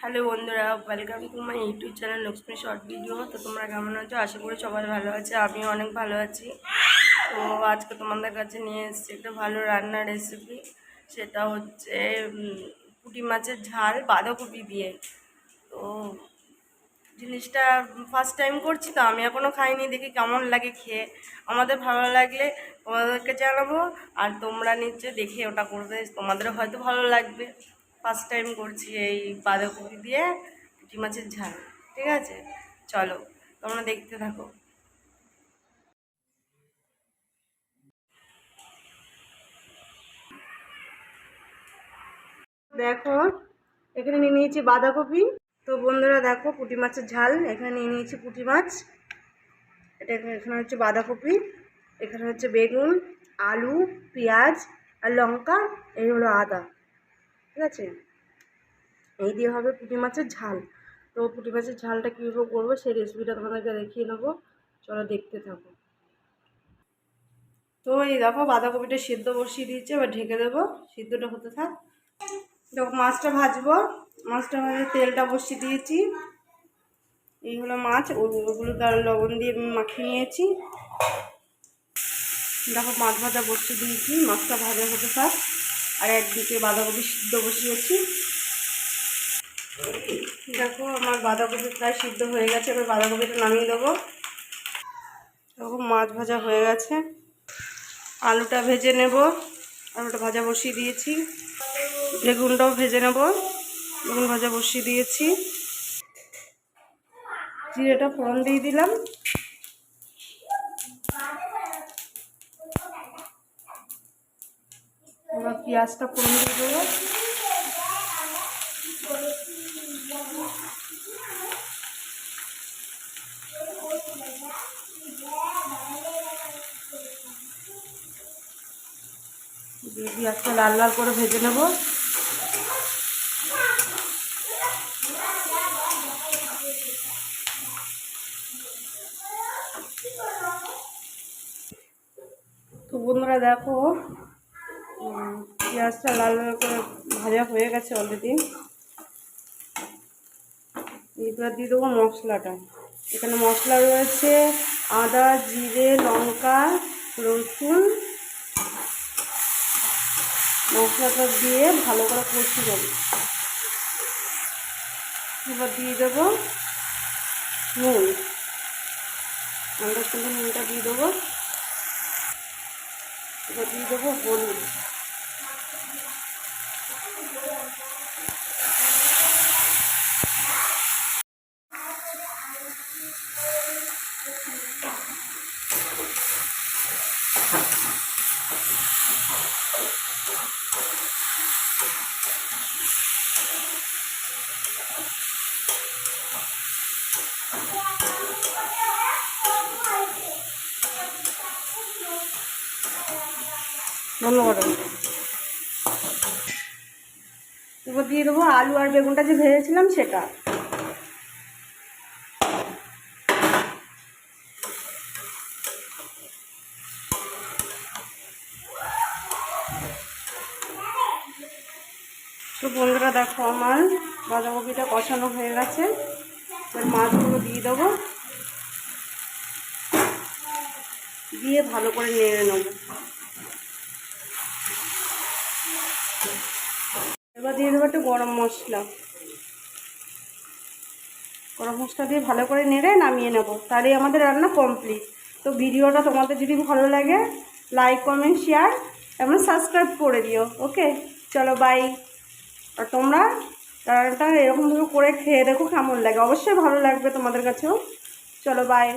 Hello বন্ধুরা welcome to my YouTube channel Lakshmi short video তো তোমরা কেমন আছো? আশা করি সবাই ভালো আছে, আমিও অনেক ভালো আছি। তো আজকে তোমাদের কাছে নিয়ে এসেছি একটা ভালো রান্নার রেসিপি সেটা হচ্ছে পুঁটি মাছের ঝাল বাঁধাকপি দিয়ে। তো জিনিসটা ফার্স্ট টাইম করছি তো, আমি এখনও খাইনি, দেখি কেমন লাগে খেয়ে। আমাদের ভালো লাগলে তোমাদেরকে জানাব, আর তোমরা নিচে দেখে ওটা করবে, তোমাদেরও হয়তো ভালো লাগবে। ফার্স্ট টাইম করছি এই বাঁধাকপি দিয়ে পুঁটি মাছের ঝাল, ঠিক আছে? চলো, তোমরা দেখতে থাকো। দেখো, এখানে নিয়ে নিয়েছি বাঁধাকপি। তো বন্ধুরা দেখো, পুঁটি মাছের ঝাল, এখানে নিয়ে নিয়েছি পুঁটি মাছ। এটা এখানে হচ্ছে বাঁধাকপি, এখানে হচ্ছে বেগুন, আলু, পেঁয়াজ আর লঙ্কা, এই হলো আদা। ঠিক আছে? এই দিয়ে হবে পুঁটি মাছের ঝাল। তো পুঁটি মাছের ঝালটা কীভাবে করব সেই রেসিপিটা তোমাদেরকে দেখিয়ে নেব। চলো দেখতে থাকো। তো এই দেখো, বাঁধাকপিটা সিদ্ধ বসিয়ে দিয়েছি, এবার ঢেকে দেবো। সিদ্ধটা হতে থাক। দেখো, মাছটা ভাজবো। মাছটা ভাজে তেলটা বসিয়ে দিয়েছি। এই হলো মাছ ওগুলো তার লবণ দিয়ে মাখিয়ে নিয়েছি। দেখো, মাছ ভাজা বসিয়ে দিয়েছি, মাছটা ভাজা হতে থাক। আর একদিকে বাঁধাকপি সিদ্ধ বসিয়েছি। দেখো, আমার বাঁধাকপি প্রায় সিদ্ধ হয়ে গেছে, এবার বাঁধাকপিটা নামিয়ে দেবো। দেখো, মাছ ভাজা হয়ে গেছে। আলুটা ভেজে নেব। আলুটা ভাজা বসিয়ে দিয়েছি। বেগুনটাও ভেজে নেব। বেগুন ভাজা বসিয়ে দিয়েছি। জিরেটা ফোড়ন দিয়ে দিলাম। এবার পেঁয়াজটা ফোড়ন দিয়ে দেবো। দিয়ে পেঁয়াজটা লাল লাল করে ভেজে নেব। তো বন্ধুরা দেখো পেঁয়াজটা লাল করে ভাজা হয়ে গেছে অলরেডি এবার দিয়ে দেবো মশলাটা। এখানে মশলা রয়েছে আদা, জিরে, লঙ্কা, রসুন। মশলাটা দিয়ে ভালো করে কষি দেবো এবার দিয়ে দেবো নুন। আমরা কিন্তু নুনটা দিয়ে দেবো। এবার দিয়ে দেবো হলুদ। ধন্যবাদ। এবার দিয়ে দেবো আলু আর বেগুনটা যে ভেজেছিলাম সেটা। তো বন্ধুরা দেখো আমার বাঁধাকপিটা কষানো হয়ে গেছে। এবার মাছগুলো দিয়ে দেবো। দিয়ে ভালো করে নেড়ে নেব। দিয়ে দেবো একটু গরম মশলা। গরম মশলা দিয়ে ভালো করে নেড়ে নামিয়ে নেব। তাহলেই আমাদের রান্না কমপ্লিট তো ভিডিওটা তোমাদের যদি ভালো লাগে লাইক কমেন্ট শেয়ার এবং সাবস্ক্রাইব করে দিও। ওকে? চলো বাই আর তোমরা রান্নাটা এরকমভাবে করে খেয়ে দেখো কেমন লাগে। অবশ্যই ভালো লাগবে তোমাদের কাছেও। চলো বাই